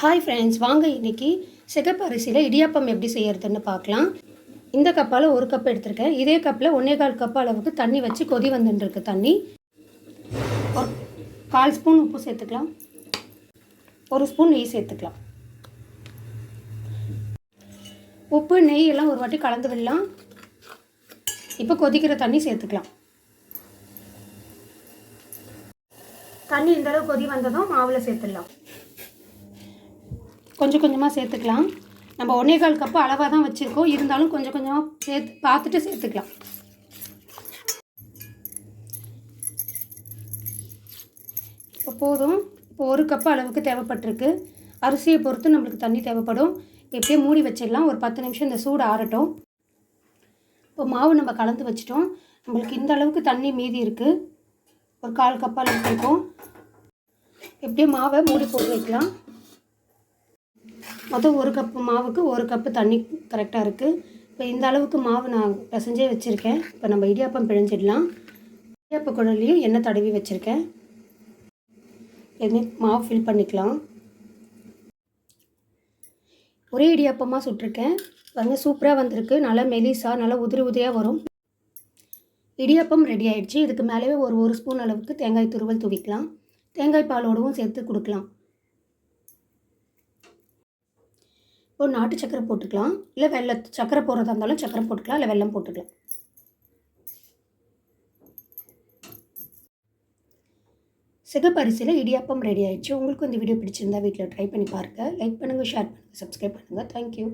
Hi friends வாங்க இன்னைக்கு சிகப்பு அரிசியில் இடியாப்பம் எப்படி செய்யறதுன்னு பார்க்கலாம். இந்த கப்பால் ஒரு கப் எடுத்திருக்கேன். இதே கப்பில் ஒன்றே கால் கப் அளவுக்கு தண்ணி வச்சு கொதி வந்துட்டுருக்கு தண்ணி. ஒரு கால் ஸ்பூன் உப்பு சேர்த்துக்கலாம். ஒரு ஸ்பூன் நெய் சேர்த்துக்கலாம். உப்பு நெய் எல்லாம் ஒரு வாட்டி கலந்து விடலாம். இப்போ கொதிக்கிற தண்ணி சேர்த்துக்கலாம். தண்ணி இந்த அளவு கொதி வந்ததும் மாவில் சேர்த்துடலாம். கொஞ்சம் கொஞ்சமாக சேர்த்துக்கலாம். நம்ம ஒன்றே கால் கப்பு அளவாக தான் வச்சுருக்கோம். இருந்தாலும் கொஞ்சம் கொஞ்சமாக சேர்த்து பார்த்துட்டு சேர்த்துக்கலாம். இப்போ போதும். இப்போ ஒரு கப்பு அளவுக்கு தேவைப்பட்டிருக்கு. அரிசியை பொறுத்து நம்மளுக்கு தண்ணி தேவைப்படும். எப்படியே மூடி வச்சிடலாம். ஒரு பத்து நிமிஷம் இந்த சூடு ஆறட்டும். இப்போ மாவு நம்ம கலந்து வச்சிட்டோம். நம்மளுக்கு இந்த அளவுக்கு தண்ணி மீதி இருக்குது ஒரு கால் கப் அளவுக்கு இருக்கும். எப்படியே மாவை மூடி போட்டு வைக்கலாம். மொத்தம் ஒரு கப்பு மாவுக்கு ஒரு கப்பு தண்ணி கரெக்டாக இருக்குது இப்போ இந்த அளவுக்கு மாவு நான் பிசைஞ்சே வச்சுருக்கேன். இப்போ நம்ம இடியாப்பம் பிழிஞ்சிடலாம். இடியாப்ப குழல்லையும் எண்ணெய் தடவி வச்சுருக்கேன். எதுவுமே மாவு ஃபில் பண்ணிக்கலாம். ஒரே இடியாப்பமாக சுட்டிருக்கேன். பாருங்க சூப்பராக வந்திருக்கு. நல்லா மெலிசாக நல்லா உதிரி உதிரியாக வரும். இடியாப்பம் ரெடி ஆயிடுச்சு. இதுக்கு மேலேயே ஒரு ஒரு ஸ்பூன் அளவுக்கு தேங்காய் துருவல் துவிக்கலாம். தேங்காய் பாலோடவும் சேர்த்து கொடுக்கலாம். ஒரு நாட்டு சக்கரை போட்டுக்கலாம். இல்லை வெள்ளை சக்கரை போடுறதா இருந்தாலும் சக்கரை போட்டுக்கலாம். இல்லை வெள்ளம் போட்டுக்கலாம். சிகப்பரிசியில் இடியாப்பம் ரெடி ஆயிடுச்சு. உங்களுக்கு இந்த வீடியோ பிடிச்சிருந்தா வீட்டில் ட்ரை பண்ணி பாருங்கள் லைக் பண்ணுங்கள் ஷேர் பண்ணுங்கள் சப்ஸ்கிரைப் பண்ணுங்கள் தேங்க்யூ